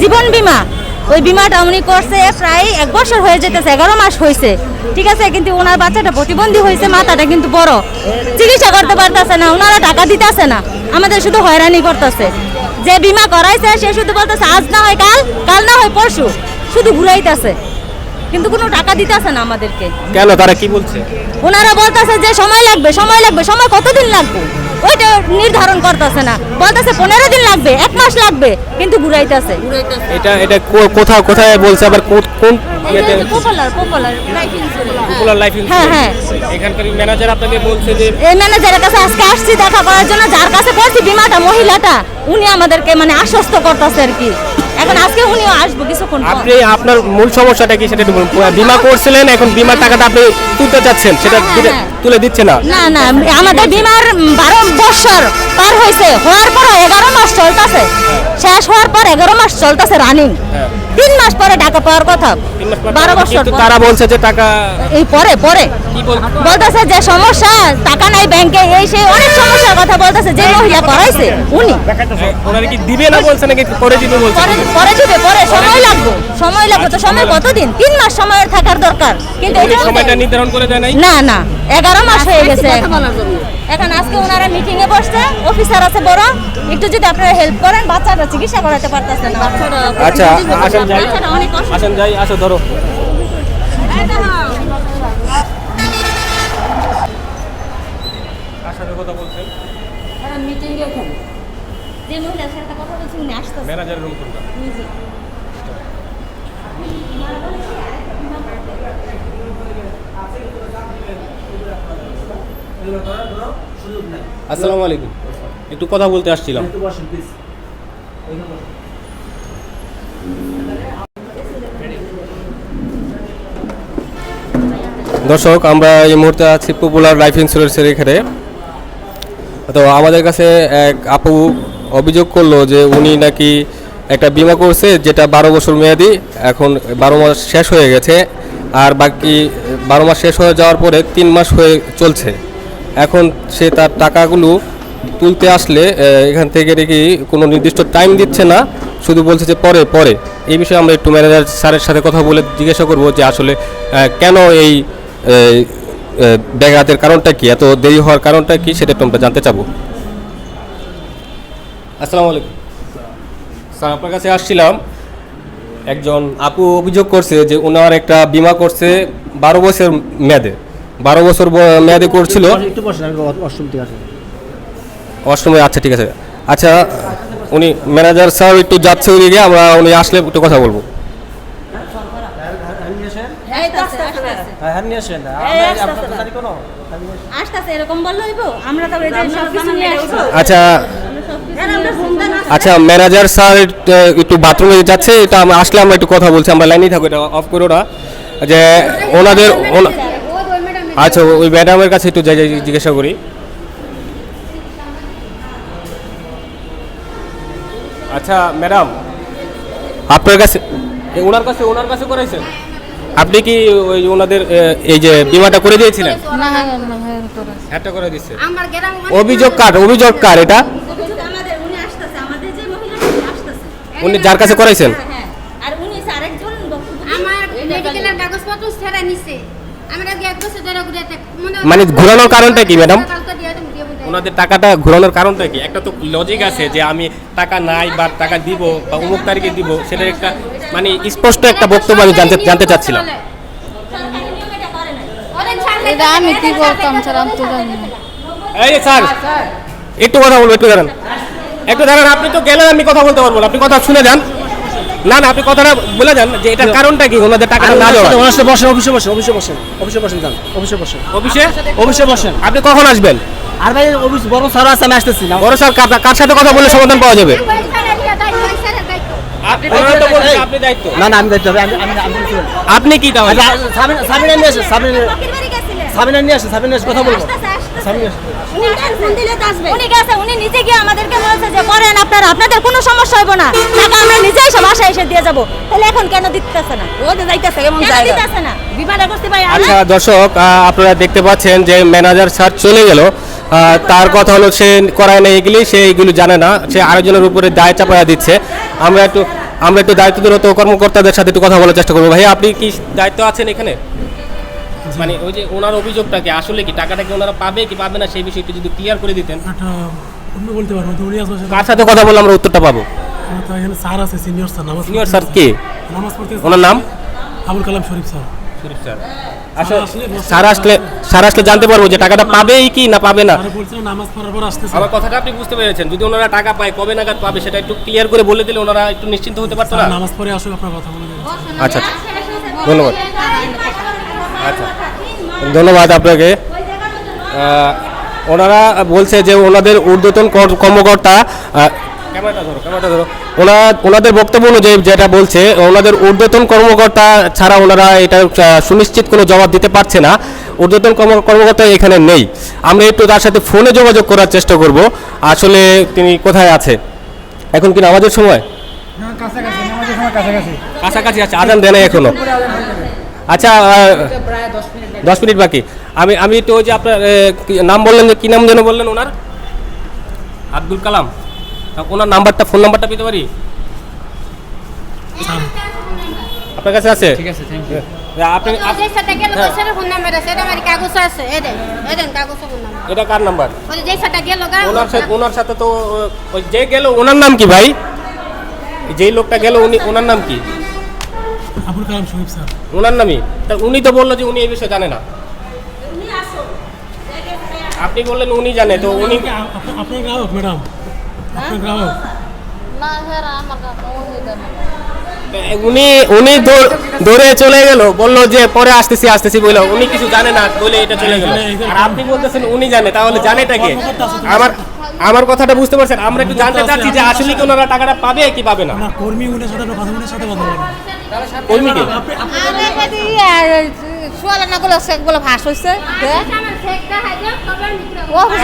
জীবন বীমা, ওই বিমাটা উনি করছে প্রায় এক বছর হয়ে যেতেছে, এগারো মাস হয়েছে ঠিক আছে, কিন্তু ওনার বাচ্চাটা প্রতিবন্ধী হয়েছে মাথাটা কিন্তু বড়। চিকিৎসা করতে পারতেছে না, ওনারা টাকা দিতেছে না। আমাদের শুধু হয়রানি করতেছে। যে বিমা করাইছে, সে শুধু বলতেছে, আজ না হয় কাল কাল না হয় পরশু। শুধু ঘুরাইতেছে। কিন্তু কোনো টাকা দিতেছে না আমাদেরকে। কেন? তারা কি বলছে? ওনারা বলতেছে যে সময় লাগবে সময় লাগবে সময় কতদিন লাগবে? ওইটা নির্ধারণ করতেছে না। বলতেছে পনেরো দিন লাগবে এক মাস লাগবে। কিন্তু ঘুরাইতেছে। এটা এটা কোথাও কোথায় বলছে? আবার কোন- popular popular life popular life হ্যাঁ, হ্যাঁ। এখানকার ম্যানেজার আপনাকে বলছে যে এই ম্যানেজারের কাছে আজকে আসছি দেখা করার জন্য। যার কাছে করছি বিমাটা মহিলাটা উনি আমাদেরকে মানে আশ্বস্ত করতেছে আর কি। এখন আজকে উনিও আসব কিছুক্ষণ আপনি আপনার মূল সমস্যাটা কি সেটা বলুন। বিমা করছিলেন এখন বিমার টাকাটা আপনি তুলতে চাচ্ছেন সেটা হ্যাঁ, হ্যাঁ। তুলে দিচ্ছে না। না না আমাদের বিমার বারো বছর পার হয়েছে হওয়ার পর এগারো মাস চলতেছে। শেষ হওয়ার পর এগারো মাস চলতেছে রানিং হ্যাঁ। তিন মাস পরে টাকা পাওয়ার কথা। পর বারো বছর তারা বলছে যে টাকা এই পরে পরে। বলতেছে যে সমস্যা টাকা নাই ব্যাংকে এই সেই অনেক সমস্যার কথা বলতেছে যে মহিলা করাইছে উনি। ওনারা কি দিবে না বলছে নাকি করে দিবে বলছে? পরে পরে দিবে পরে। সময় লাগবে সময় লাগবে তো সময় কতদিন? তিন মাস সময়ের থাকার দরকার। কিন্তু এটা সময়টা নির্ধারণ করে দেয় নাই? না না এগারো মাস হয়ে গেছে। এখন আজকে ওনারা মিটিং এ বসছে অফিসার আছে বড় একটু যদি আপনারা হেল্প করেন বাচ্চাটা চিকিৎসা করাতে পারতেছে না। আচ্ছা আসেন যাই অনেক আসেন যাই আসো ধরো। কথা বলছেন? যে মহিলার সাথে কথা বলছি উনি আসতেছে। ম্যানেজারের রুম কোনটা? আসসালামু আলাইকুম। একটু কথা বলতে আসছিলাম। দর্শক আমরা এই মুহূর্তে আছি পপুলার লাইফ ইন্স্যুরেন্সের এখানে। তো আমাদের কাছে এক আপু অভিযোগ করল যে উনি নাকি একটা বিমা করছে যেটা বারো বছর মেয়াদি এখন বারো মাস শেষ হয়ে গেছে আর বাকি বারো মাস শেষ হয়ে যাওয়ার পরে তিন মাস হয়ে চলছে। এখন সে তার টাকাগুলো তুলতে আসলে এখান থেকে নাকি কোনো নির্দিষ্ট টাইম দিচ্ছে না, শুধু বলছে যে পরে পরে। এই বিষয়ে আমরা একটু ম্যানেজার স্যারের সাথে কথা বলে জিজ্ঞাসা করব যে আসলে কেন এই ব্যাঘাতের কারণটা কি? এত দেরি হওয়ার কারণটা কি? সেটা একটু আমরা জানতে চাবো। আসসালামু আলাইকুম। স্যার, আপনার কাছে আসছিলাম। একজন আপু অভিযোগ করছে যে ওনার একটা বিমা করছে বারো বছর মেয়াদে। বারো বছর মেয়াদে করছিল। একটু বসেন অষ্টম থেকে আসি অষ্টমে আচ্ছা ঠিক আছে। আচ্ছা উনি ম্যানেজার স্যার একটু যাচ্ছে উনি ওদিকে আমরা উনি আসলে একটু কথা বলব। হ্যাঁ হ্যাঁ আচ্ছা আচ্ছা ম্যানেজার স্যার একটু বাথরুমে যাচ্ছে এটা আমরা আসলে আমরা একটু কথা বলছি আমরা লাইনেই থাকব এটা অফ করো না যে ওনাদের ওনা- আচ্ছা ওই ম্যাডামের কাছে একটু যাই জিজ্ঞাসা করি। আচ্ছা ম্যাডাম আপনার কাছে ওনার কাছে ওনার কাছে করাইছেন আপনি কি ওই ওনাদের এই যে বিমাটা করে দিয়েছিলেন? একটা করে দিচ্ছে। আমার গ্রাম অভিযোগ কার? অভিযোগ কার এটা? আমাদের উনি আসতেছে আমাদের যে মহিলা আসতেছে। উনি যার কাছে করাইছেন হ্যাঁ, হ্যাঁ। আর উনি হচ্ছে আরেকজন বক্তব্য দিয়ে- আমার মেডিকেলের কাগজপত্র ছেড়ে নিছে আমরা আগে এক বছর ধরে ঘুরে মানে ঘোরানোর কারণটা কি, ম্যাডাম? ওনাদের টাকাটা ঘোরানোর কারণটা কি? একটা তো লজিক আছে যে আমি টাকা নাই বা টাকা দিব বা অমুক তারিখে দিব সেটার একটা মানে স্পষ্ট একটা বক্তব্য আমি জানতে জানতে চাচ্ছিলাম। এটা আমি কি করতাম স্যার আমি তো জানি এই স্যার। একটু কথা বলব একটু দাঁড়ান। একটু দাঁড়ান আপনি তো গেলেন আমি কথা বলতে পারব না। আপনি কথা শুনে যান। না না আপনি কথাটা বলে যান যে এটার কারণটা কি? ওনাদের টাকাটা না দেওয়া ওনার সাথে বসেন অফিসে বসেন অফিসে বসেন অফিসে বসেন যান অফিসে বসেন। অফিসে? অফিসে বসেন। আপনি কখন আসবেন? আর ভাই অফিস বড় স্যার আছে আমি আসতেছি না। বড় স্যার কার- কার সাথে কথা বলে সমাধান পাওয়া যাবে। আপনি তো বলছেন আপনি দায়িত্ব। না না আমি দায়িত্ব আমি আমি আমি বলছি না। আপনি কি তাহলে? আচ্ছা, সাবিনা সাবিনা নিয়ে আসেন সাবিনা। সাবিনা নিয়ে আসেন সাবিনা কথা বলব। আসতেছে। উনি গেছে উনি নিজে গিয়ে আমাদেরকে বলছে যে করেন আপনারা আপনাদের কোনো সমস্যা হবে না। টাকা আমরা নিজেই সব বাসায় এসে দিয়ে যাব। তাহলে এখন কেন দিতেছে না? ও যে যাইতেছে এমন দিতেছে না? বিমানে করতে ভাই আচ্ছা দর্শক আপনারা দেখতে পাচ্ছেন যে ম্যানেজার স্যার চলে গেল। তার কথা হলো সে করায় না এগুলি সে এগুলো জানে না। সে আরেকজনের উপরে দায় চাপায়া দিচ্ছে। আমরা একটু আমরা একটু দায়িত্বরত কর্মকর্তাদের সাথে একটু কথা বলার চেষ্টা করব। ভাই আপনি কি দায়িত্ব আছেন এখানে? মানে ওই যে ওনার অভিযোগটা কি আসলে কি টাকাটা কি ওনারা পাবে কি পাবে না সেই বিষয়টি যদি ক্লিয়ার করে দিতেন। একটা অন্য বলতে পারব উনি আসলে কার সাথে কথা বললে আমরা উত্তরটা পাবো? তো এখানে স্যার আছে সিনিয়র স্যার নামাজ সিনিয়র স্যার কে? নামাজ পড়তে ওনার নাম? আবুল কালাম শরীফ স্যার। শরীফ স্যার। আসলে স্যার আসলে স্যার আসলে জানতে পারব যে টাকাটা পাবেই কি না পাবে না। নামাজ পড়ার পর আমার কথাটা আপনি বুঝতে পেরেছেন। যদি ওনারা টাকা পায় কবে নাগাদ পাবে সেটা একটু ক্লিয়ার করে বলে দিলে ওনারা একটু নিশ্চিন্ত হতে পারতো না? নামাজ পড়ে আপনার কথা বলে আচ্ছা আচ্ছা। ধন্যবাদ। আচ্ছা। ধন্যবাদ আপনাকে। ওনারা বলছে যে ওনাদের ঊর্ধ্বতন কর্মকর্তা ওনাদের বক্তব্য অনুযায়ী যেটা বলছে ওনাদের ঊর্ধ্বতন কর্মকর্তা ছাড়া ওনারা এটা সুনিশ্চিত কোনো জবাব দিতে পারছে না। ঊর্ধ্বতন কর্মকর্তা এখানে নেই। আমরা একটু তার সাথে ফোনে যোগাযোগ করার চেষ্টা করব। আসলে তিনি কোথায় আছে? এখন কি নামাজের সময়? কাছাকাছি আছে আজান দেয় এখনও। আচ্ছা দশ মিনিট বাকি। আমি আমি তো ওই যে আপনার নাম বললেন যে কি নাম যেন বললেন ওনার? আব্দুল কালাম। তা ওনার নাম্বারটা ফোন নাম্বারটা পেতে পারি? আপনার কাছে আছে? ঠিক আছে থ্যাংক ইউ আপনি এটা কার নাম্বার? ওই যে সাথে গেল গা ওনার সাথে ওনার সাথে তো যে গেল ওনার নাম কি ভাই? যেই লোকটা গেল উনি ওনার নাম কি? আবুল কালাম শরীফ স্যার। ওনার নামই? তা উনি তো বলল যে উনি এই বিষয়ে জানে না। আপনি বললেন উনি জানে তো উনি আপনার গ্রাহক ম্যাডাম। আপনার গ্রাহক। না হ্যাঁ আমার কাছে ওই দেবে উনি উনি দৌড়- চলে গেল বলল যে পরে আসতেছি আসতেছি বলল উনি কিছু জানে না বলে এটা চলে গেল। আর আপনি বলতেছেন উনি জানে তাহলে জানেটা কে? আমার আমার কথাটা বুঝতে পারছেন? আমরা একটু জানতে চাচ্ছি যে আসলে কি ওনারা টাকাটা পাবে কি পাবে না। কর্মী উনি সাথে কথা উনি সাথে কথা বলেন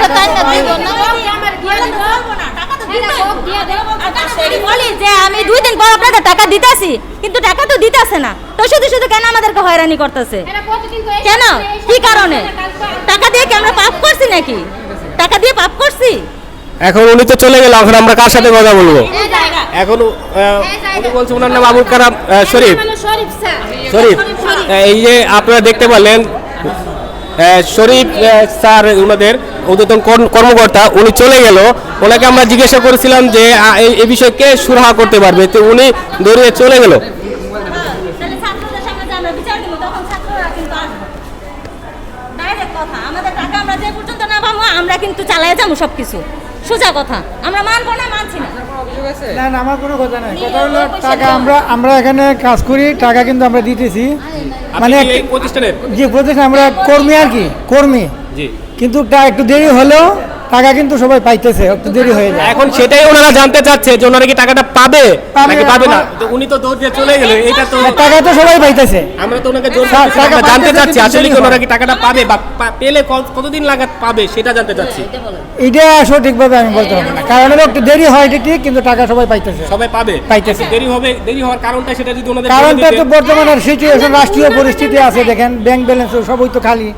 তাই আমি দুই দিন টাকা দিতেছি কিন্তু টাকা তো দিতেছে না তো শুধু শুধু কেন আমাদেরকে হয়রানি করতেছে কেন কি কারণে টাকা দিয়ে কি আমরা পাপ করছি নাকি? টাকা দিয়ে পাপ করছি? এখন উনি তো চলে গেল, এখন আমরা কার সাথে কথা বলব? এখন উনি বলছে ওনার নাম আবুল কালাম শরীফ। শরীফ এই যে আপনারা দেখতে পারলেন শরীফ স্যার ওনাদের ঊর্ধ্বতন কর্মকর্তা, উনি চলে গেল। ওনাকে আমরা জিজ্ঞাসা করেছিলাম যে এই বিষয়ে কে সুরাহা করতে পারবে? তো উনি দৌড়িয়ে চলে গেল। আমরা কিন্তু চালাই যাব সব কিছু সোজা কথা। আমরা মানবো না মানছি না। না না আমার কোনো কথা নাই। কথা হলো টাকা আমরা আমরা এখানে কাজ করি টাকা কিন্তু আমরা দিতেছি। মানে প্রতিষ্ঠানের? যে প্রতিষ্ঠান আমরা কর্মী আর কি কর্মী। কিন্তু একটু দেরি হলেও টাকা কিন্তু সবাই পাইতেছে একটু দেরি হয়ে যায়। এখন সেটাই ওনারা জানতে চাচ্ছে যে ওনারা কি টাকাটা পাবে? পাবে, নাকি পাবে না? তো উনি তো দৌড়ে চলে গেল এটা তো টাকা তো সবাই পাইতেছে। আমরা তো ওনাকে জোর আমরা জানতে চাচ্ছি আসলে কি ওনারা কি টাকাটা পাবে বা পেলে কত- কতদিন লাগাত পাবে সেটা জানতে চাচ্ছি। এটা সঠিকভাবে আমি বলতে পারব না। কারণ একটু দেরি হয় ঠিক কিন্তু টাকা সবাই পাইতেছে। সবাই পাবে। পাইতেছে। দেরি হবে দেরি হওয়ার কারণটা সেটা যদি ওনাদের কারণটা তো বর্তমানের সিচুয়েশন রাষ্ট্রীয় পরিস্থিতি আছে দেখেন ব্যাংক ব্যালেন্স সবই তো খালি।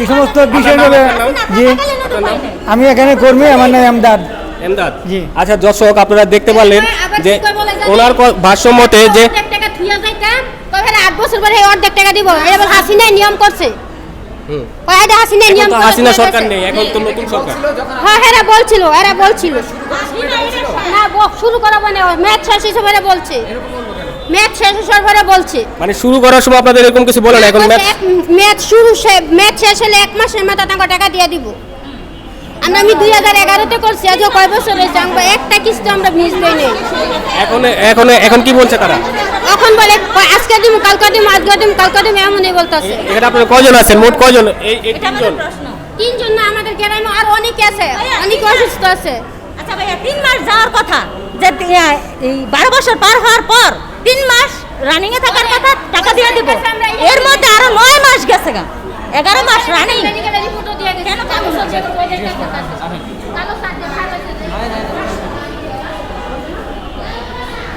এই সমস্ত বিষয় জি আমি এখানে কর্মী আমার নাম আমদাদ এমদাদ? জি। আচ্ছা দর্শক আপনারা দেখতে পারলেন যে? ওনার ক- ভাষ্য মতে যে টাকা থুয়া যাইতাম কই ফেলে আট বছর পরে এই অর্ধেক টাকা দিব। এটা বল হাসিনা নিয়ম করছে। হাসিনা নিয়ম হাসিনা সরকার নেই এখন তো নতুন সরকার। হ্যাঁ এরা বলছিল এরা বলছিল। না শুরু করাবো না ম্যাচ শেষ হিসেবে বলছে। ম্যাচ শেষ হিসেবে বলছে। মানে শুরু করার সময় আপনাদের এরকম কিছু বলেন এখন ম্যাচ ম্যাচ শুরু সে- ম্যাচ শেষ হলে এক মাসের মাথা তাকে টাকা দিয়ে দিব। আমরা আমি দুই হাজার এগারোতে করছি আজও কয় বছর হয়েছে? আমরা একটা কিস্তি আমরা মিস দেই নেই। এখন এখন এখন কি বলছে তারা? এখন বলে আজকে দিম কালকে দিম আজকে দিম কালকে দিম এমনই বলতেছে। এখানে আপনারা কজন আছেন? মোট কজন এই এই তিনজন। প্রশ্ন। তিনজন না আমাদের গ্রামে আর অনেকে আছে। অনেকে অসুস্থ আছে। আচ্ছা ভাইয়া তিন মাস যাওয়ার কথা যে এই বারো বছর পার হওয়ার পর তিন মাস রানিং এ থাকার কথা টাকা দিয়ে দিব। এর মধ্যে আরও নয় মাস গেছে গা। এগারো মাস রানিং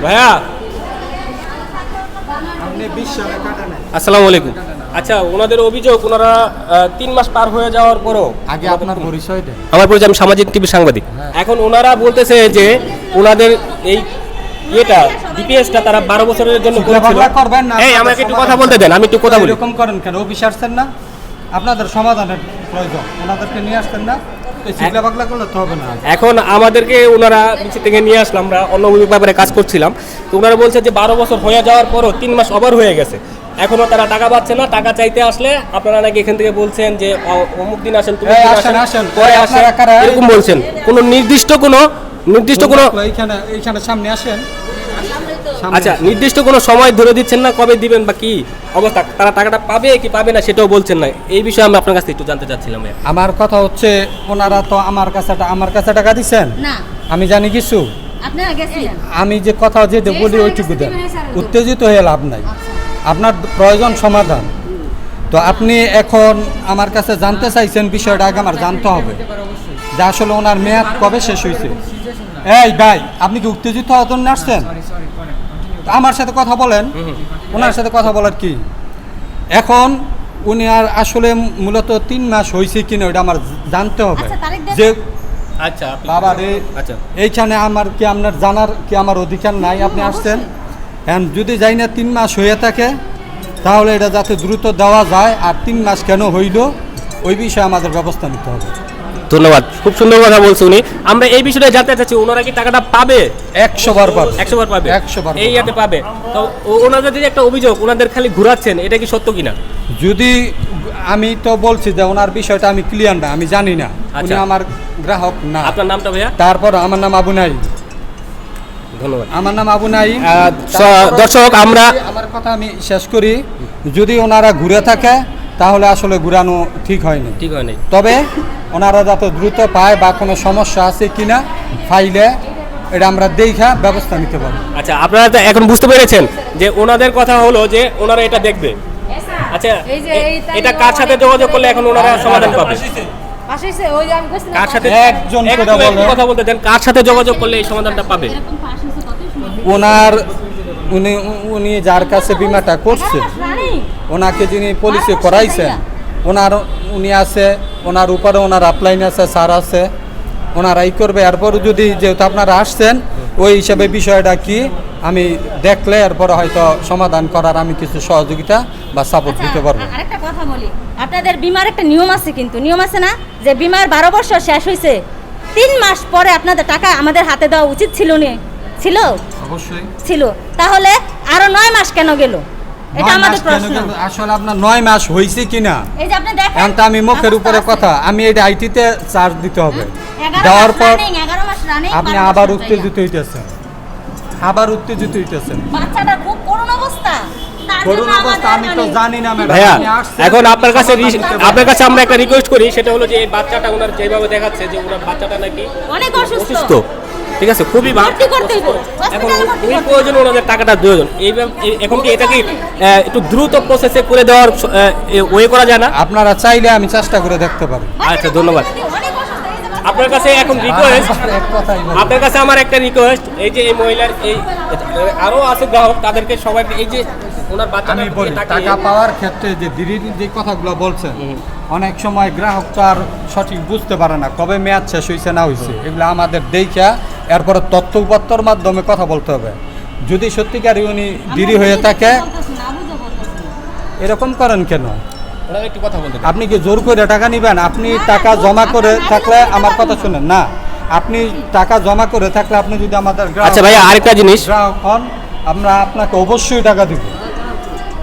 ভাইয়া আসসালামু আলাইকুম। আচ্ছা ওনাদের অভিযোগ ওনারা তিন মাস পার হয়ে যাওয়ার পরও আগে আপনার পরিচয় আমার পরিচয় আমি সামাজিক টিভি সাংবাদিক। হ্যাঁ। এখন ওনারা বলতেছে যে ওনাদের এই ইয়েটা ডিপিএসটা তারা বারো বছরের জন্য করবেন না, এই আমাকে একটু কথা বলতে দেন আমি একটু কথা বলি। এরকম করেন কেন? অফিস আসছেন না? আপনাদের সমাধানের প্রয়োজন। ওনাদেরকে নিয়ে আসছেন না? এখন আমাদেরকে ওনারা নিচে থেকে নিয়ে আসলাম আমরা অন্য ব্যাপারে কাজ করছিলাম। তো ওনারা বলছে যে বারো বছর হয়ে যাওয়ার পরও তিন মাস ওভার হয়ে গেছে। এখনও তারা টাকা পাচ্ছে না টাকা চাইতে আসলে আপনারা নাকি এখান থেকে বলছেন যে অমুক দিন আসেন দিন আসেন। পরে আসেন। এরকম বলছেন। কোনো নির্দিষ্ট কোনো নির্দিষ্ট কোনো এইখানে এইখানে সামনে আসেন। আচ্ছা নির্দিষ্ট কোনো সময় ধরে দিচ্ছেন না? কবে দিবেন বা কি অবস্থা? তারা টাকাটা পাবে কি পাবে না সেটাও বলছেন না। এই বিষয়ে আমি আপনার কাছে একটু জানতে চাচ্ছিলাম আমার কথা হচ্ছে ওনারা তো আমার কাছে আমার কাছে টাকা দিচ্ছেন না। আমি জানি কিছু। আমি যে কথা যে যে বলি ওইটুকু দেন। উত্তেজিত হয়ে লাভ নাই। আপনার প্রয়োজন সমাধান। তো আপনি এখন আমার কাছে জানতে চাইছেন বিষয়টা আগে আমার জানতে হবে। যে আসলে ওনার মেয়াদ কবে শেষ হয়েছে এই ভাই আপনি কি উত্তেজিত হওয়ার জন্য আসছেন? আমার সাথে কথা বলেন। ওনার সাথে কথা বলার কি? এখন উনি আর আসলে মূলত তিন মাস হয়েছে কিনা ওটা আমার জানতে হবে। আচ্ছা। যে আচ্ছা বাবা রে আচ্ছা। এইখানে আমার কি আপনার জানার কি আমার অধিকার নাই? আপনি আসছেন। এখন যদি যাই না তিন মাস হয়ে থাকে তাহলে এটা যাতে দ্রুত দেওয়া যায়। আর তিন মাস কেন হইল ওই বিষয়ে আমাদের ব্যবস্থা নিতে হবে। ধন্যবাদ। খুব সুন্দর কথা বলছে উনি। আমরা এই বিষয়টা জানতে চাচ্ছি ওনারা কি টাকাটা পাবে? একশো বার পাবে। একশো বার পাবে? 100 বার এই পাবে। ইয়াতে পাবে। তো ওনাদের যে একটা অভিযোগ ওনাদের খালি ঘুরাচ্ছেন এটা কি সত্য কিনা? যদি আমি তো বলছি যে ওনার বিষয়টা আমি ক্লিয়ার না আমি জানি না। উনি আচ্ছা। আমার গ্রাহক না। আপনার নামটা ভাইয়া? তারপর আমার নাম আবু নাই ধন্যবাদ। আমার নাম আবু নাই দর্শক আমরা আমার কথা আমি শেষ করি যদি ওনারা ঘুরে থাকে তাহলে আসলে ঘুরানো ঠিক হয়নি। ঠিক হয়নি। তবে ওনারা যাতে দ্রুত পায় বা কোনো সমস্যা আছে কিনা ফাইলে এটা আমরা দেখা ব্যবস্থা নিতে পারি আচ্ছা আপনারা তো এখন বুঝতে পেরেছেন যে ওনাদের কথা হলো যে ওনারা এটা দেখবে। আচ্ছা এটা কার সাথে যোগাযোগ করলে এখন ওনারা সমাধান পাবে? পাশে ওই আমি কইছিলাম কার সাথে একজন কথা বলতে দেন কার সাথে যোগাযোগ করলে এই সমাধানটা পাবে? ওনার উনি উনি যার কাছে বিমাটা করছে ওনাকে যিনি পলিসি করাইছেন ওনার উনি আছে ওনার উপরে ওনার আপলাইন আছে স্যার আছে ওনারাই করবে। এরপর যদি যেহেতু আপনারা আসছেন ওই হিসাবে বিষয়টা কি আমি দেখলে এরপরে হয়তো সমাধান করার আমি কিছু সহযোগিতা বা সাপোর্ট দিতে পারব। আচ্ছা, আরেকটা কথা বলি। আপনাদের বিমার একটা নিয়ম আছে কিন্তু নিয়ম আছে না? যে বিমার বারো বছর শেষ হয়েছে তিন মাস পরে আপনাদের টাকা আমাদের হাতে দেওয়া উচিত ছিল নি? ছিল? অবশ্যই। ছিল। তাহলে আরও নয় মাস কেন গেল? এটা আমাদের প্রশ্ন। আসলে আপনার নয় মাস হয়েছে কিনা? এই যে আপনি দেখেন এখন আমি মুখের উপরে কথা আমি এটা আইটিতে চার্জ দিতে হবে। দেওয়ার পর মাস আপনি আবার উত্তেজিত হইতেছেন। আবার উত্তেজিত হইতেছেন। বাচ্চাটা খুব করুণ অবস্থা। মানে- জানি না ম্যাডাম ভাইয়া এখন আপনার কাছে রি- আপনার কাছে আমরা একটা রিকোয়েস্ট করি সেটা হলো যে এই বাচ্চাটা ওনার যেভাবে দেখাচ্ছে যে ওনার বাচ্চাটা নাকি অনেক অসুস্থ। ঠিক আছে? খুবই ভর্তি করতে হইব। এখন ওই প্রয়োজন ওনাদের টাকাটা প্রয়োজন এই এখন কি এটা কি একটু দ্রুত প্রসেসে করে দেওয়ার ওয়ে করা যায় না? আপনারা চাইলে আমি চেষ্টা করে দেখতে পারি। আচ্ছা ধন্যবাদ। আপনার কাছে এখন রিকোয়েস্ট আপনার কাছে আমার একটা রিকোয়েস্ট এই যে এই মহিলার এই আরও আছে গ্রাহক তাদেরকে সবাই এই যে ওনার বাচ্চাটা আমি বলি টাকা পাওয়ার ক্ষেত্রে যে ধীরে ধীরে যে কথাগুলো বলছেন অনেক সময় গ্রাহক তো আর সঠিক বুঝতে পারে না কবে মেয়াদ শেষ হয়েছে না হয়েছে এগুলো আমাদের দেখা এরপরে তথ্যপত্রর মাধ্যমে কথা বলতে হবে। যদি সত্যিকারই উনি দেরি হয়ে থাকে। এরকম করেন কেন? কথা বলতে আপনি কি জোর করে টাকা নেবেন? আপনি টাকা জমা করে থাকলে আমার কথা শুনেন না। আপনি টাকা জমা করে থাকলে আপনি যদি আমাদের আচ্ছা ভাইয়া আরেকটা জিনিস। গ্রাহক হন আমরা আপনাকে অবশ্যই টাকা দিব।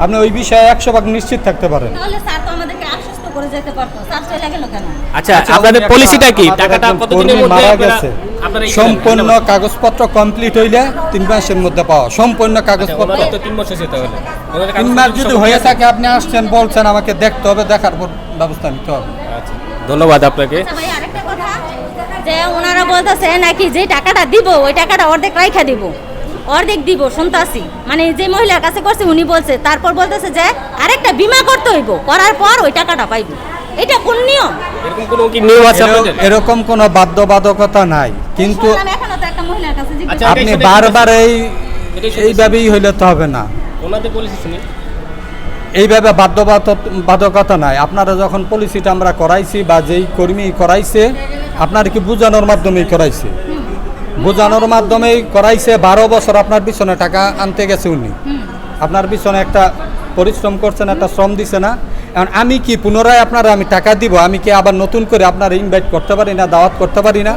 আপনি ওই বিষয়ে একশো ভাগ নিশ্চিত থাকতে পারেন। তাহলে স্যার তো আমাদেরকে আশ্বস্ত করে যেতে পারতো। স্যার চলে গেল কেন? আচ্ছা আচ্ছা, আপনাদের পলিসিটা কি? টাকাটা কতদিনের মধ্যে? সম্পূর্ণ কাগজপত্র কমপ্লিট হইলে তিন মাসের মধ্যে পাওয়া। সম্পূর্ণ আচ্ছা, কাগজপত্র। তো তিন বছর যেতে হলে তিন মাস যদি হয়ে থাকে আপনি আসছেন বলছেন আমাকে দেখতে হবে দেখার পর ব্যবস্থা নিতে হবে। আচ্ছা, ধন্যবাদ আপনাকে। ভাই আরেকটা কথা যে ওনারা বলতেছে নাকি যে টাকাটা দিব ওই টাকাটা অর্ধেক রাইখা দিব। অর্ধেক দিব শুনতাছি। মানে যে মহিলার কাছে করছে উনি বলছে তারপর বলতেছে যে আরেকটা বিমা করতে হইব করার পর ওই টাকাটা পাইব। এটা কোন নিয়ম? এরকম কোনো কি নিয়ম আছে আপনাদের? এরকম- কোনো বাধ্যবাধ্যকতা নাই। কিন্তু এখনও তো একটা মহিলার কাছে জিজ্ঞেস আচ্ছা, আপনি বারবার এই। এইভাবেই হইলে তো হবে না। ওনাদের পলিসি শুনি। এইভাবে বাধ্যবাধক- বাধকতা নাই। আপনারা যখন পলিসিটা আমরা করাইছি বা যেই কর্মী করাইছে আপনার কি বোঝানোর মাধ্যমেই করাইছে? বোঝানোর মাধ্যমেই করাইছে বারো বছর আপনার পিছনে টাকা আনতে গেছে উনি। আপনার পিছনে একটা পরিশ্রম করছেন একটা শ্রম দিছে না। এখন আমি কি পুনরায় আপনারা আমি টাকা দিব আমি কি আবার নতুন করে আপনার ইনভাইট করতে পারি না দাওয়াত করতে পারি না?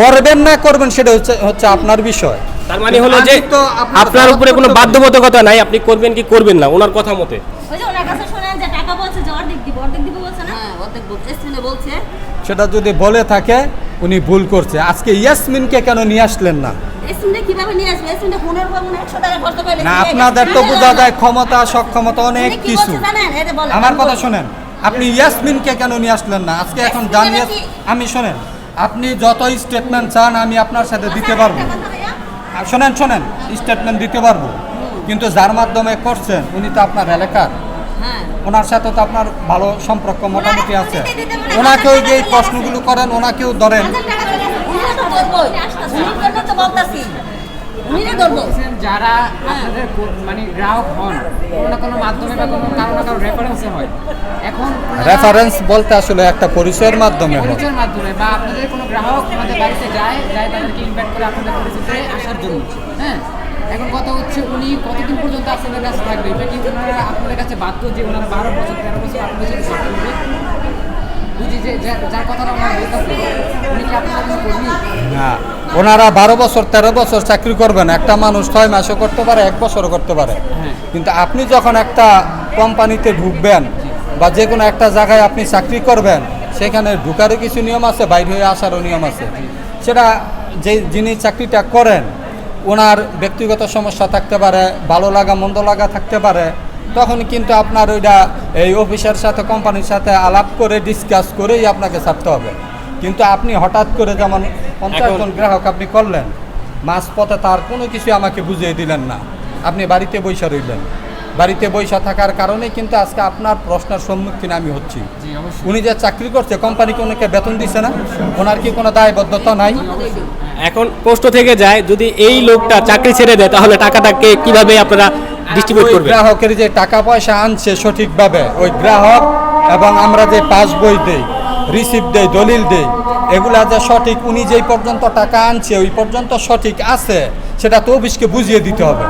করবেন না করবেন সেটা হচ্ছে হচ্ছে আপনার বিষয়। তার মানে হলো যে আপনার উপরে কোনো বাধ্যবাধকতা নাই আপনি করবেন কি করবেন না ওনার কথা মতে ওই যে ওনার কাছে শুনেন যে টাকা বলছে যে অর্ধেক দিব অর্ধেক দিব বলছে না? হ্যাঁ অর্ধেক বলছে এসপিনে বলছে। সেটা যদি বলে থাকে উনি ভুল করছে। আজকে ইয়াসমিনকে কেন নিয়ে আসলেন না? আপনাদের তো বোঝা যায় ক্ষমতা সক্ষমতা অনেক কিছু। আমার কথা শোনেন আপনি ইয়াসমিনকে কেন নিয়ে আসলেন না? আজকে এখন জানিয়ে আমি শোনেন আপনি যত স্টেটমেন্ট চান আমি আপনার সাথে দিতে পারব। শোনেন শোনেন স্টেটমেন্ট দিতে পারব। কিন্তু যার মাধ্যমে করছেন উনি তো আপনার এলাকার। হ্যাঁ ওনার সাথে তো আপনার ভালো সম্পর্ক মোটামুটি আছে। ওনাকেও হাজার যে প্রশ্নগুলো করেন ওনাকেও ধরেন। বলছেন যারা আপনাদের মানে গ্রাহক হন কোনো কোনো মাধ্যমে বা কোনো কারও না কারও রেফারেন্সে হয়। এখন রেফারেন্স বলতে আসলে একটা পরিচয়ের মাধ্যমে পরিচয়ের মাধ্যমে বা আপনাদের কোনো গ্রাহক আমাদের বাড়িতে যায় যায় তাদেরকে ইনভাইট করে আপনাদের পরিচিতে আসার জন্য। হ্যাঁ। এখন কথা হচ্ছে উনি কতদিন পর্যন্ত আপনাদের কাছে থাকবে? এটা কি ওনারা আপনাদের কাছে বাধ্য যে ওনারা বারো বছর তেরো বছর আপনাদের সাথে বুঝি যে যার কথাটা ওনারা বলতেছে উনি কি আপনাদের কোনো কর্মী? না ওনারা বারো বছর তেরো বছর চাকরি করবেন। একটা মানুষ ছয় মাসও করতে পারে এক বছরও করতে পারে। কিন্তু আপনি যখন একটা কোম্পানিতে ঢুকবেন বা যে কোনো একটা জায়গায় আপনি চাকরি করবেন সেখানে ঢুকারও কিছু নিয়ম আছে বাইরে হয়ে আসারও নিয়ম আছে। সেটা যে যিনি চাকরিটা করেন ওনার ব্যক্তিগত সমস্যা থাকতে পারে ভালো লাগা মন্দ লাগা থাকতে পারে তখন কিন্তু আপনার ওইটা এই অফিসের সাথে কোম্পানির সাথে আলাপ করে ডিসকাস করেই আপনাকে ছাড়তে হবে। কিন্তু আপনি হঠাৎ করে যেমন পঞ্চাশ জন গ্রাহক আপনি করলেন মাঝপথে তার কোনো কিছু আমাকে বুঝিয়ে দিলেন না। আপনি বাড়িতে বৈশা রইলেন। বাড়িতে বৈশা থাকার কারণে কিন্তু আজকে আপনার প্রশ্নের সম্মুখীন আমি হচ্ছি। উনি যে চাকরি করছে কোম্পানিকে ওনাকে বেতন দিছে না ওনার কি কোনো দায়বদ্ধতা নাই? এখন প্রশ্ন থেকে যায় যদি এই লোকটা চাকরি ছেড়ে দেয় তাহলে টাকাটাকে কীভাবে আপনারা ডিস্ট্রিবিউট ওই করবেন? গ্রাহকের যে টাকা পয়সা আনছে সঠিকভাবে ওই গ্রাহক এবং আমরা যে পাস বই দেই রিসিপ্ট দেই দলিল দেই এগুলা যে সঠিক উনি যেই পর্যন্ত টাকা আনছে ওই পর্যন্ত সঠিক আছে সেটা তো অফিসকে বুঝিয়ে দিতে হবে।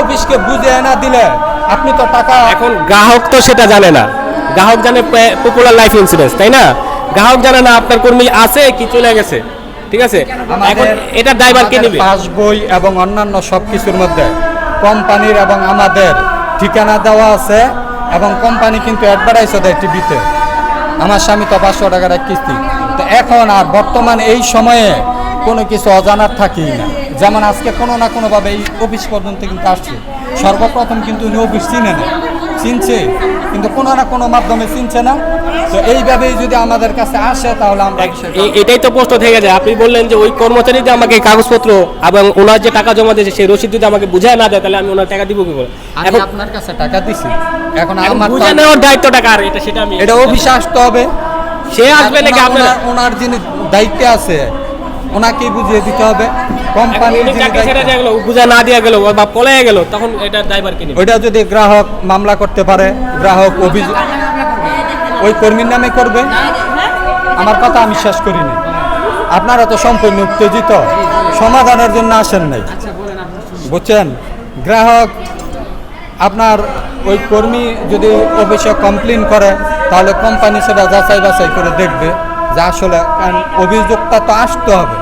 অফিসকে বুঝিয়ে না দিলে আপনি তো টাকা এখন গ্রাহক তো সেটা জানে না। গ্রাহক জানে পপুলার লাইফ ইন্স্যুরেন্স তাই না? গ্রাহক জানে না আপনার কর্মী আছে কি চলে গেছে। ঠিক আছে? এখন এটা ড্রাইভার কে নেবে? পাস বই এবং অন্যান্য সব কিছুর মধ্যে কোম্পানির এবং আমাদের ঠিকানা দেওয়া আছে এবং কোম্পানি কিন্তু অ্যাডভার্টাইজও দেয় টিভিতে আমার স্বামী তো পাঁচশো টাকার এক কিস্তি। তো এখন আর বর্তমান এই সময়ে কোনো কিছু অজানার থাকেই না। যেমন আজকে কোনো না কোনোভাবে এই অফিস পর্যন্ত কিন্তু আসছে। সর্বপ্রথম কিন্তু উনি অফিস চিনে না চিনছে কিন্তু কোনো না কোনো মাধ্যমে চিনছে না। তো এইভাবেই যদি আমাদের কাছে আসে তাহলে আমরা এটাই তো প্রশ্ন থেকে যায়। আপনি বললেন যে ওই কর্মচারী যদি আমাকে কাগজপত্র এবং ওনার যে টাকা জমা দিয়েছে সেই রসিদ যদি আমাকে বুঝায় না দেয় তাহলে আমি ওনার টাকা দিব কি করে এখন আপনার কাছে টাকা দিছি। এখন আমার বুঝে নেওয়ার দায়িত্বটা কার? এটা সেটা আমি এটা অফিসে আসতে হবে। সে আসবে নাকি আপনার ওনার- ওনার যিনি দায়িত্বে আছে ওনাকেই বুঝিয়ে দিতে হবে। চাকরি ছেড়ে দায়িত্বে- দিয়ে গেল বুঝা না দিয়ে গেল বা পলায় গেল তখন এটা ড্রাইভার কে ওইটা যদি গ্রাহক মামলা করতে পারে গ্রাহক অভিযোগ ওই কর্মীর নামে করবে? আমার কথা আমি শেষ করিনি। আপনারা তো সম্পূর্ণ উত্তেজিত। সমাধানের জন্য আসেন নাই। বুঝছেন? গ্রাহক আপনার ওই কর্মী যদি অফিসে কমপ্লেন করে তাহলে কোম্পানি সেটা যাচাই বাছাই করে দেখবে যে আসলে অভিযোগটা তো আসতে হবে।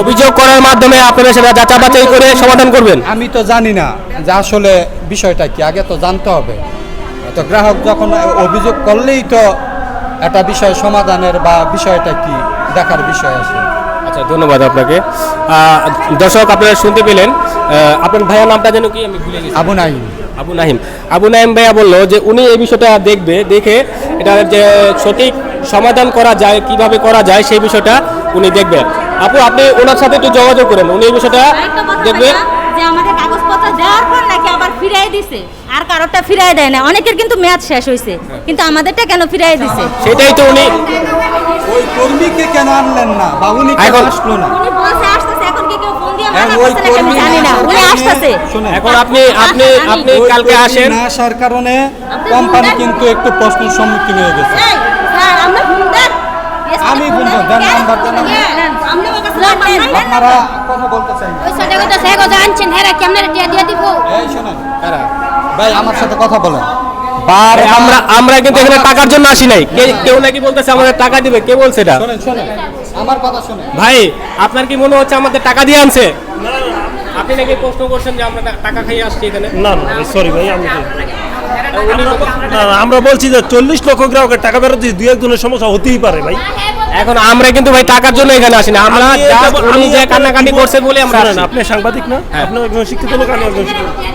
অভিযোগ করার মাধ্যমে আপনারা সেটা যাচাই বাছাই করে সমাধান করবেন? আমি তো জানি না যে আসলে বিষয়টা কি আগে তো জানতে হবে। তো গ্রাহক যখন অভিযোগ করলেই তো একটা বিষয় সমাধানের বা বিষয়টা কি দেখার বিষয় আছে। আচ্ছা ধন্যবাদ আপনাকে। দর্শক আপনারা শুনতে পেলেন আপনার ভাইয়ের নামটা যেন কি আমি ভুলে গেছি। আবু নাহিম। আবু নাহিম। আবু নাহিম ভাইয়া বলল যে উনি এই বিষয়টা দেখবে দেখে এটা যে সঠিক সমাধান করা যায় কীভাবে করা যায় সেই বিষয়টা উনি দেখবেন। আপু আপনি ওনার সাথে একটু যোগাযোগ করেন। উনি এই বিষয়টা আরেকটা কথা দেখবে। যে আমাদের কাগজপত্র দেওয়ার পর নাকি আবার ফিরাই দিছে। আর কারোরটা ফিরাই দেয় না। অনেকের কিন্তু মেয়াদ শেষ হয়েছে কিন্তু আমাদেরটা কেন ফিরাই দিছে? সেটাই তো উনি ওই কর্মীকে কেন আনলেন না? বা উনি কেন আসলো না? উনি বলছে আসতেছে এখন কি কেউ ফোন দিয়ে হ্যাঁ, মানা ওই করছে নাকি আমি কর্মী জানি না। না উনি আসতেছে। এখন আপনি আপনি আপনি কালকে আসেন। না আসার কারণে কোম্পানি কিন্তু একটু প্রশ্নের সম্মুখীন হয়ে গেছে। স্যার, আমরা ফোন দেন। আমি ফোন দেন। দেন নাম্বার, দেন। আপনারা কথা বলতে চাই ওই সাথে কথা সে কথা আনছেন কেমন টিয়া দিয়ে দিব? এই শোনেন ভাই আমার সাথে কথা বলেন। বার আমরা আমরা কিন্তু এখানে টাকার জন্য আসি নাই। কেউ নাকি বলতেছে আমাদের টাকা দিবে কে বলছে এটা? আমার কথা ভাই আপনার কি মনে হচ্ছে আমাদের টাকা দিয়ে আনছে? আপনি নাকি প্রশ্ন করছেন যে আমরা টাকা খাইয়ে আসছি এখানে? না না সরি ভাই আমি আমরা বলছি যে চল্লিশ লক্ষ গ্রাহকের টাকা ফেরত দিয়ে দুই একজনের সমস্যা হতেই পারে ভাই। এখন আমরা কিন্তু ভাই টাকার জন্য এখানে আসি না। আমরা উনি যে কান্নাকাটি করছে বলে আমরা আপনি সাংবাদিক না? হ্যাঁ। আপনি একজন শিক্ষিত লোক আমি একজন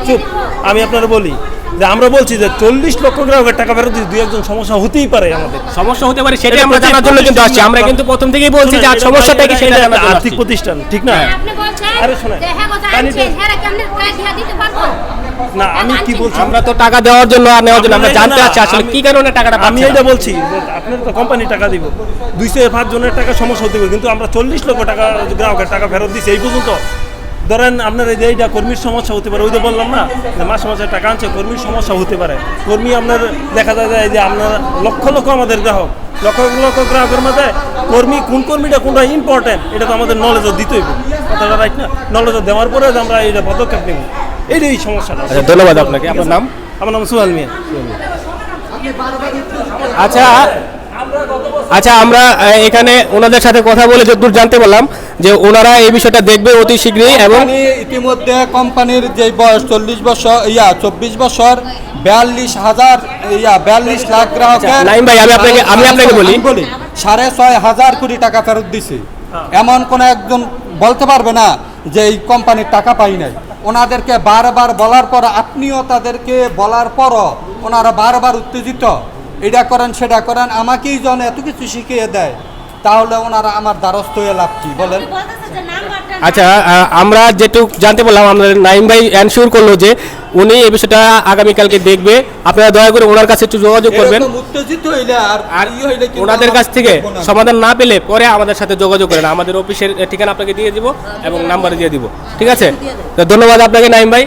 চুপ আমি আপনারা বলি যে আমরা বলছি যে চল্লিশ লক্ষ গ্রাহকের টাকা ফেরত দিয়ে দুই একজন সমস্যা হতেই পারে আমাদের। সমস্যা হতে পারে সেটাই আমরা জানার জন্য কিন্তু আসছি। আমরা কিন্তু প্রথম থেকেই বলছি যে সমস্যাটা কি সেটা জানার জন্য আর্থিক প্রতিষ্ঠান ঠিক না? আরে শোনেন, হ্যাঁ হ্যাঁ কেমন দিয়ে দিতে পারব? না আমি কি বলছি? আমরা তো টাকা দেওয়ার জন্য আর নেওয়ার জন্য আমরা জানতে চাচ্ছি আসলে কি কারণে টাকাটা আমি এটা বলছি আপনার তো কোম্পানি টাকা দিব। দুইশো পাঁচ জনের টাকা সমস্যা হতে পারে কিন্তু আমরা চল্লিশ লক্ষ টাকা গ্রাহকের টাকা ফেরত দিচ্ছি এই পর্যন্ত। ধরেন আপনার এই যে এইটা কর্মীর সমস্যা হতে পারে ওই যে বললাম না যে মাসে মাসে টাকা আনছে কর্মীর সমস্যা হতে পারে। কর্মী আপনার দেখা যায় যে আপনার লক্ষ লক্ষ আমাদের গ্রাহক লক্ষ লক্ষ গ্রাহকের মধ্যে কর্মী কোন কর্মীটা কোনটা ইম্পর্টেন্ট এটা তো আমাদের নলেজও দিতেই কথাটা রাইট না? নলেজও দেওয়ার পরে যে আমরা এটা পদক্ষেপ নেব। এইটাই সমস্যাটা। আচ্ছা ধন্যবাদ আপনাকে। আপনার নাম? আমার নাম সুহাল মিয়া। আচ্ছা আচ্ছা আমরা এখানে ওনাদের সাথে কথা বলে যতদূর জানতে পারলাম যে ওনারা এই বিষয়টা দেখবে অতি শীঘ্রই এবং ইতিমধ্যে কোম্পানির যে বয়স চল্লিশ বছর ইয়া চব্বিশ বছর বিয়াল্লিশ হাজার ইয়া বিয়াল্লিশ লাখ গ্রাহকের আচ্ছা, নাইম ভাই, আমি আপনাকে- আমি আপনাকে বলি। বলি সাড়ে ছয় হাজার কোটি টাকা ফেরত দিছে। এমন কোন একজন বলতে পারবে না যে এই কোম্পানির টাকা পাই নাই। ওনাদেরকে বারবার বলার পর আপনিও তাদেরকে বলার পরও ওনারা বারবার উত্তেজিত। এটা করেন সেটা করেন আমাকেই জন এত কিছু শিখিয়ে দেয় তাহলে ওনারা আমার দ্বারস্থ হয়ে লাভ কি? বলেন। আচ্ছা আমরা যেটুক জানতে পারলাম আমাদের নাইম ভাই এনশিওর করল যে উনি এই বিষয়টা আগামীকালকে দেখবে। আপনারা দয়া করে ওনার কাছে একটু যোগাযোগ করবেন। উত্তেজিত হইলে আর আর ই হইলে ওনাদের কাছ থেকে সমাধান না পেলে পরে আমাদের সাথে যোগাযোগ করেন। আমাদের অফিসের ঠিকানা আপনাকে দিয়ে দিব এবং নাম্বার দিয়ে দিব। ঠিক আছে? তো ধন্যবাদ আপনাকে নাইম ভাই।